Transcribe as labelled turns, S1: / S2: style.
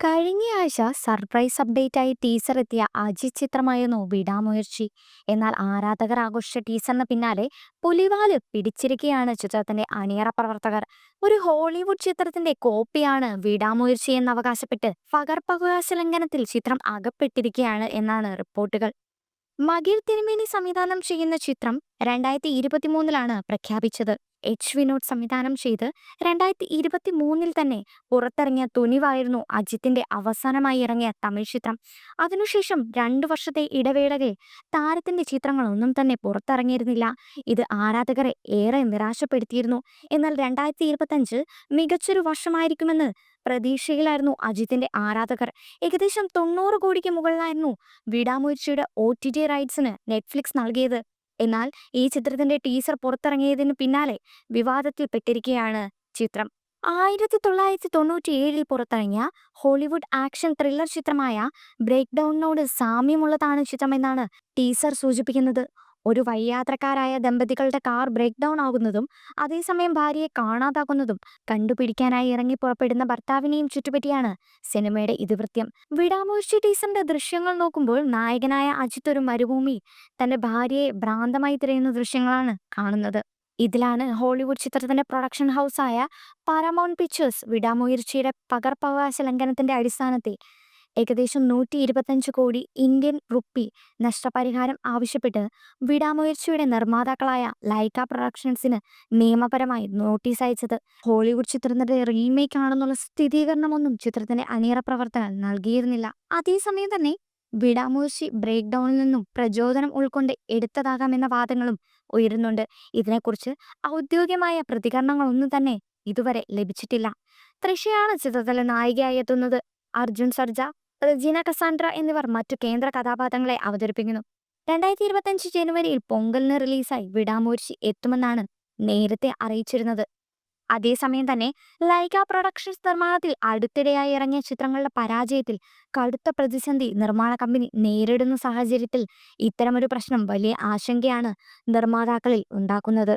S1: കഴിഞ്ഞയാഴ്ച surprise അപ്ഡേറ്റായി teaser എത്തിയ അജിത് ചിത്രമായിരുന്നു വിടാമുയർച്ചി. എന്നാൽ ആരാധകർ ആഘോഷിച്ച ടീസറിന് പിന്നാലെ പുലിവാൽ പിടിച്ചിരിക്കുകയാണ് ചിത്രത്തിന്റെ അണിയറ പ്രവർത്തകർ. ഒരു ഹോളിവുഡ് ചിത്രത്തിന്റെ കോപ്പിയാണ് വിടാമുയർച്ചി എന്ന് അവകാശപ്പെട്ട് പകർപ്പവകാശ ലംഘനത്തിൽ ചിത്രം അകപ്പെട്ടിരിക്കുകയാണ് എന്നാണ് റിപ്പോർട്ടുകൾ. മകിൽ തിരുമേനി സംവിധാനം ചെയ്യുന്ന ചിത്രം രണ്ടായിരത്തി ഇരുപത്തിമൂന്നിലാണ് പ്രഖ്യാപിച്ചത്. എച്ച്. വിനോദ് സംവിധാനം ചെയ്ത് രണ്ടായിരത്തി ഇരുപത്തി മൂന്നിൽ തന്നെ പുറത്തിറങ്ങിയ തുനിവായിരുന്നു അജിത്തിന്റെ അവസാനമായി ഇറങ്ങിയ തമിഴ് ചിത്രം. അതിനുശേഷം രണ്ടു വർഷത്തെ ഇടവേളകളിൽ താരത്തിന്റെ ചിത്രങ്ങളൊന്നും തന്നെ പുറത്തിറങ്ങിയിരുന്നില്ല. ഇത് ആരാധകരെ ഏറെ നിരാശപ്പെടുത്തിയിരുന്നു. എന്നാൽ രണ്ടായിരത്തി മികച്ചൊരു വർഷമായിരിക്കുമെന്ന് പ്രതീക്ഷയിലായിരുന്നു അജിത്തിന്റെ ആരാധകർ. ഏകദേശം തൊണ്ണൂറ് കോടിക്ക് മുകളിലായിരുന്നു വിടാമുയർച്ചയുടെ ഒ ടി ടി റൈറ്റ്സിന് നെറ്റ്ഫ്ലിക്സ് നൽകിയത്. എന്നാൽ ഈ ചിത്രത്തിന്റെ ടീസർ പുറത്തിറങ്ങിയതിന് പിന്നാലെ വിവാദത്തിൽ പെട്ടിരിക്കുകയാണ് ചിത്രം. ആയിരത്തി തൊള്ളായിരത്തി തൊണ്ണൂറ്റി ഏഴിൽ പുറത്തിറങ്ങിയ ഹോളിവുഡ് ആക്ഷൻ ത്രില്ലർ ചിത്രമായ ബ്രേക്ക് ഡൗണിനോട് സാമ്യമുള്ളതാണ് ചിത്രമെന്നാണ് ടീസർ സൂചിപ്പിക്കുന്നത്. ഒരു വഴിയാത്രക്കാരായ ദമ്പതികളുടെ കാർ ബ്രേക്ക് ഡൗൺ ആകുന്നതും അതേസമയം ഭാര്യയെ കാണാതാകുന്നതും കണ്ടുപിടിക്കാനായി ഇറങ്ങി പുറപ്പെടുന്ന ഭർത്താവിനെയും ചുറ്റുപറ്റിയാണ് സിനിമയുടെ ഇതിവൃത്യം. വിടാമൂർച്ചി ടീസറിന്റെ ദൃശ്യങ്ങൾ നോക്കുമ്പോൾ നായകനായ അജിത് ഒരു മരുഭൂമി തന്റെ ഭാര്യയെ ഭ്രാന്തമായി തിരയുന്ന ദൃശ്യങ്ങളാണ് കാണുന്നത്. ഇതിലാണ് ഹോളിവുഡ് ചിത്രത്തിന്റെ പ്രൊഡക്ഷൻ ഹൗസായ പാരമൗണ്ട് പിക്ചേഴ്സ് വിടാമുയർച്ചയുടെ പകർപ്പവകാശ ലംഘനത്തിന്റെ അടിസ്ഥാനത്തിൽ ഏകദേശം നൂറ്റി ഇരുപത്തഞ്ച് കോടി ഇന്ത്യൻ റുപ്പി നഷ്ടപരിഹാരം ആവശ്യപ്പെട്ട് വിടാമുയർച്ചയുടെ നിർമ്മാതാക്കളായ ലൈക്ക പ്രൊഡക്ഷൻസിന് നിയമപരമായി നോട്ടീസ് അയച്ചത്. ഹോളിവുഡ് ചിത്രത്തിന്റെ റീമേക്ക് ആണെന്നുള്ള സ്ഥിരീകരണമൊന്നും ചിത്രത്തിന്റെ അണിയറ പ്രവർത്തകർ നൽകിയിരുന്നില്ല. അതേസമയം തന്നെ വിടാമൂർച്ചി ബ്രേക്ക് ഡൗണിൽ നിന്നും പ്രചോദനം ഉൾക്കൊണ്ട് എടുത്തതാകാമെന്ന വാദങ്ങളും ഉയരുന്നുണ്ട്. ഇതിനെക്കുറിച്ച് ഔദ്യോഗികമായ പ്രതികരണങ്ങളൊന്നും തന്നെ ഇതുവരെ ലഭിച്ചിട്ടില്ല. തൃശയാണ് ചിത്രത്തിലെ നായികയായി എത്തുന്നത് അർജുൻ സർജ. റെജീന കസാൻഡ്ര എന്നിവർ മറ്റു കേന്ദ്ര കഥാപാത്രങ്ങളെ അവതരിപ്പിക്കുന്നു. രണ്ടായിരത്തി ഇരുപത്തഞ്ച് ജനുവരിയിൽ പൊങ്കലിന് റിലീസായി വിടാമൂർച്ചി എത്തുമെന്നാണ് നേരത്തെ അറിയിച്ചിരുന്നത്. അതേസമയം തന്നെ ലൈക പ്രൊഡക്ഷൻസ് നിർമ്മാണത്തിൽ അടുത്തിടെയായി ഇറങ്ങിയ ചിത്രങ്ങളുടെ പരാജയത്തിൽ കടുത്ത പ്രതിസന്ധി നിർമ്മാണ കമ്പനി നേരിടുന്ന സാഹചര്യത്തിൽ ഇത്തരമൊരു പ്രശ്നം വലിയ ആശങ്കയാണ് നിർമ്മാതാക്കളിൽ ഉണ്ടാക്കുന്നത്.